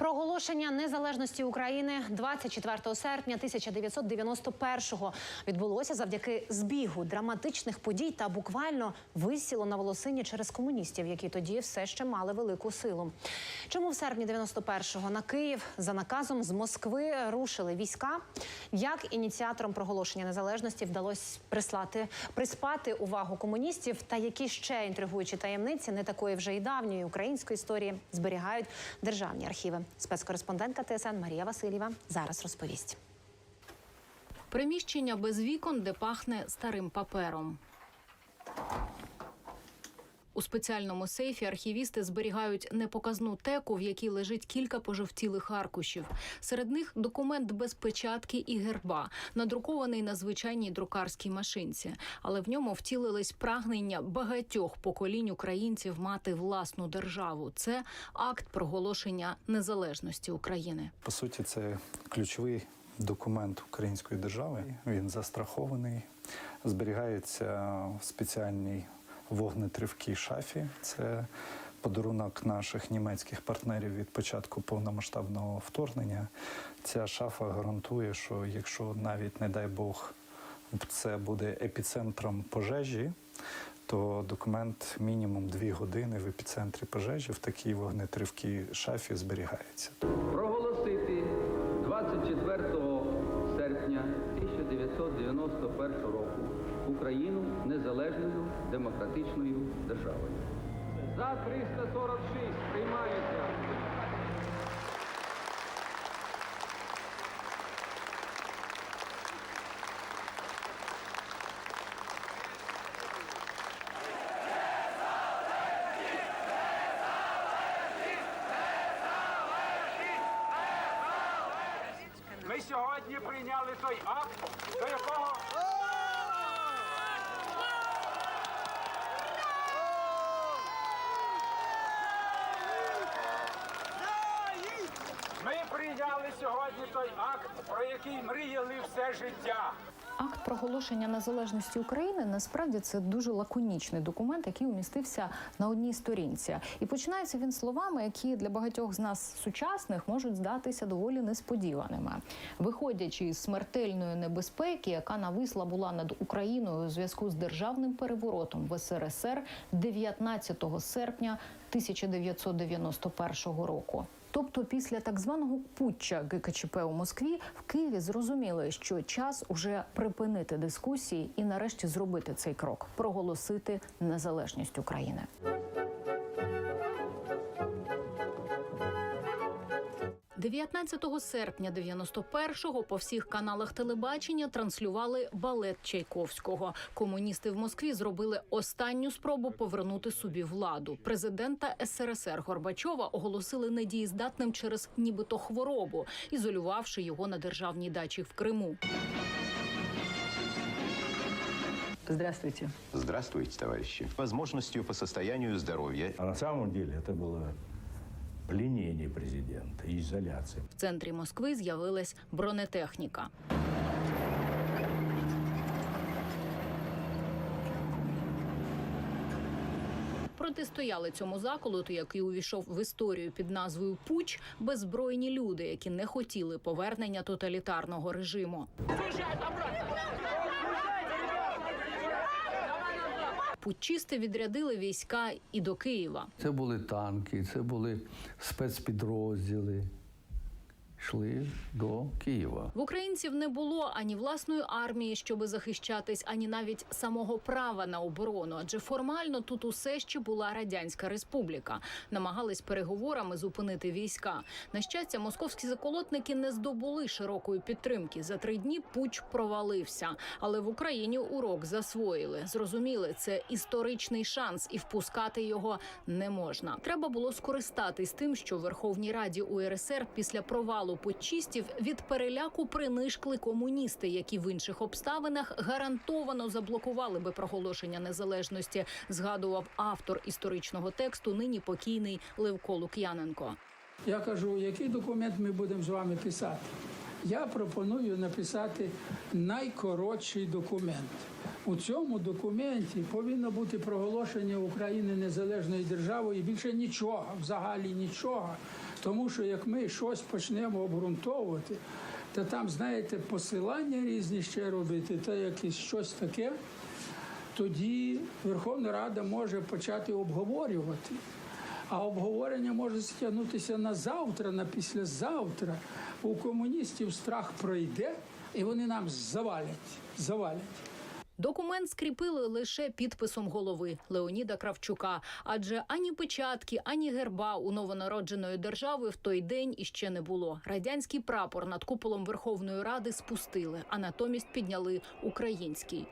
Проголошення незалежності України 24 серпня 1991-го відбулося завдяки збігу драматичних подій та буквально висіло на волосині через комуністів, які тоді все ще мали велику силу. Чому в серпні 91-го на Київ за наказом з Москви рушили війська? Як ініціаторам проголошення незалежності вдалося прислати приспати увагу комуністів, та які ще інтригуючі таємниці не такої вже й давньої української історії зберігають державні архіви. Спецкореспондентка ТСН Марія Васильєва зараз розповість. Приміщення без вікон, де пахне старим папером. У спеціальному сейфі архівісти зберігають непоказну теку, в якій лежить кілька пожовтілих аркушів. Серед них документ без печатки і герба, надрукований на звичайній друкарській машинці. Але в ньому втілились прагнення багатьох поколінь українців мати власну державу. Це акт проголошення незалежності України. По суті, це ключовий документ української держави. Він застрахований, зберігається в спеціальній вогнетривкій шафі. Це подарунок наших німецьких партнерів від початку повномасштабного вторгнення. Ця шафа гарантує, що якщо навіть, не дай Бог, це буде епіцентром пожежі, то документ мінімум дві години в епіцентрі пожежі в такій вогнетривкій шафі зберігається. проголосити 24 серпня 1991 року Україну незалежною демократичною державою. За 346 приймається. Ми сьогодні прийняли той акт, до якого ми прийняли сьогодні той акт, про який мріяли все життя. Акт проголошення незалежності України насправді це дуже лаконічний документ, який умістився на одній сторінці. І починається він словами, які для багатьох з нас сучасних можуть здатися доволі несподіваними. Виходячи із смертельної небезпеки, яка нависла була над Україною у зв'язку з державним переворотом в СРСР 19 серпня 1991 року. Тобто, після так званого путча ГКЧП у Москві в Києві зрозуміли, що час уже припинити дискусії і нарешті зробити цей крок проголосити незалежність України. – 19 серпня 91-го по всіх каналах телебачення транслювали балет Чайковського. Комуністи в Москві зробили останню спробу повернути собі владу. Президента СРСР Горбачова оголосили недієздатним через нібито хворобу, ізолювавши його на державній дачі в Криму. Здравствуйте. Здравствуйте, товарищи. Возможностью по состоянию здоровья А на самом деле это было пленение президента, изоляция. В центрі Москви з'явилась бронетехніка. Протистояли цьому заколоту, який увійшов в історію під назвою Пуч, беззбройні люди, які не хотіли повернення тоталітарного режиму. Путчисти відрядили війська і до Києва. Це були танки, це були спецпідрозділи. Йшли до Києва. В українців не було ані власної армії, щоби захищатись, ані навіть самого права на оборону. Адже формально тут усе ще була радянська республіка. Намагались переговорами зупинити війська. На щастя, московські заколотники не здобули широкої підтримки. За три дні пуч провалився. Але в Україні урок засвоїли. Зрозуміли, це історичний шанс, і впускати його не можна. Треба було скористатись тим, що в Верховній Раді УРСР після провалу путчистів від переляку принишкли комуністи, які в інших обставинах гарантовано заблокували би проголошення незалежності. Згадував автор історичного тексту, нині покійний Левко Лук'яненко. Я кажу, який документ ми будемо з вами писати? Я пропоную написати найкоротший документ. У цьому документі повинно бути проголошення України незалежною державою і більше нічого, взагалі нічого. Тому що як ми щось почнемо обґрунтовувати, то там, знаєте, посилання різні ще робити, та якесь щось таке, тоді Верховна Рада може почати обговорювати. А обговорення може стягнутися на завтра, на післязавтра. У комуністів страх пройде, і вони нам завалять. завалять. Документ скріпили лише підписом голови Леоніда Кравчука, адже ані печатки, ані герба у новонародженої держави в той день іще не було. Радянський прапор над куполом Верховної Ради спустили, а натомість підняли український.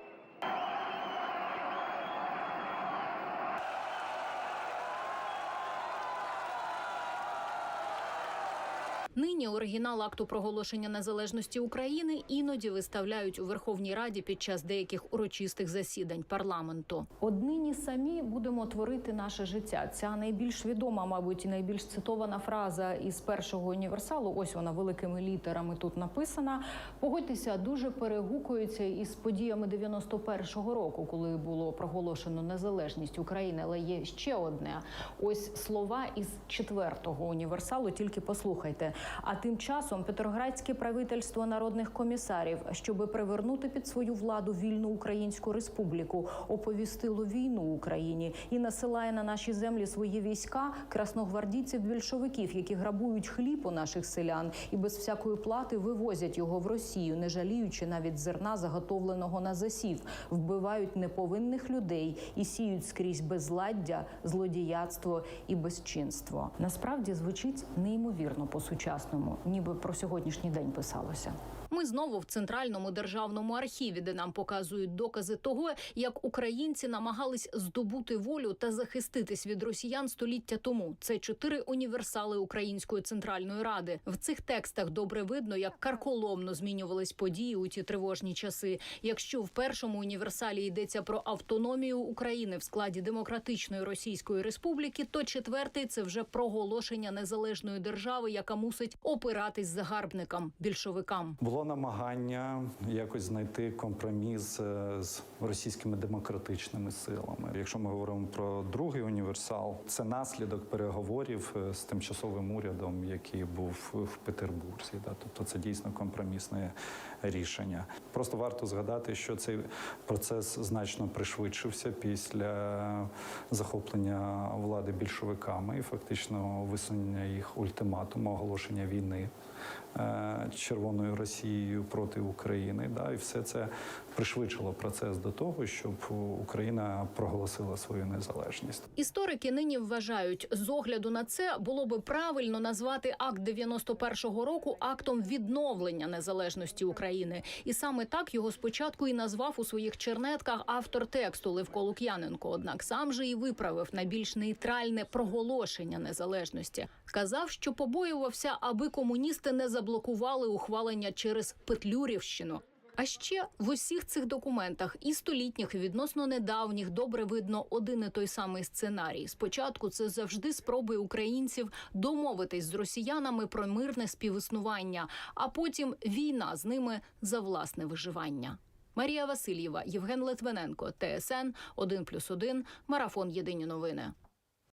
Нині оригінал акту проголошення незалежності України іноді виставляють у Верховній Раді під час деяких урочистих засідань парламенту. Однині самі будемо творити наше життя. Ця найбільш відома, мабуть, і найбільш цитована фраза із першого універсалу. Ось вона великими літерами тут написана. Погодьтеся, дуже перегукується із подіями 91-го року, коли було проголошено незалежність України. Але є ще одне. Ось слова із четвертого універсалу. Тільки послухайте. А тим часом Петроградське правительство народних комісарів, щоби привернути під свою владу вільну українську республіку, оповістило війну Україні і насилає на наші землі свої війська красногвардійців більшовиків, які грабують хліб у наших селян і без всякої плати вивозять його в Росію, не жаліючи навіть зерна, заготовленого на засів, вбивають неповинних людей і сіють скрізь безладдя, злодіяцтво і безчинство. Насправді звучить неймовірно по-сучасному, ніби про сьогоднішній день писалося. Ми знову в центральному державному архіві, де нам показують докази того, як українці намагались здобути волю та захиститись від росіян століття тому. Це чотири універсали Української центральної ради. В цих текстах добре видно, як карколомно змінювались події у ті тривожні часи. Якщо в першому універсалі йдеться про автономію України в складі демократичної Російської Республіки, то четвертий це вже проголошення незалежної держави, яка мусить опиратись загарбникам більшовикам. Було намагання якось знайти компроміс е, з російськими демократичними силами. Якщо ми говоримо про другий універсал, це наслідок переговорів е, з тимчасовим урядом, який був в Петербурзі. Да? Тобто це дійсно компромісне рішення. Просто варто згадати, що цей процес значно пришвидшився після захоплення влади більшовиками і фактично висунення їх ультиматуму, оголошення війни. е, Червоною Росією проти України. Да, і все це пришвидшило процес до того, щоб Україна проголосила свою незалежність. Історики нині вважають, з огляду на це було би правильно назвати акт 91-го року актом відновлення незалежності України, і саме так його спочатку і назвав у своїх чернетках автор тексту Левко Лук'яненко. Однак сам же і виправив на більш нейтральне проголошення незалежності. Казав, що побоювався, аби комуністи не заблокували ухвалення через Петлюрівщину. А ще в усіх цих документах і столітніх, і відносно недавніх, добре видно один і той самий сценарій. Спочатку це завжди спроби українців домовитись з росіянами про мирне співіснування, а потім війна з ними за власне виживання. Марія Васильєва, Євген Литвиненко, ТСН 1+,1, Марафон Єдині новини.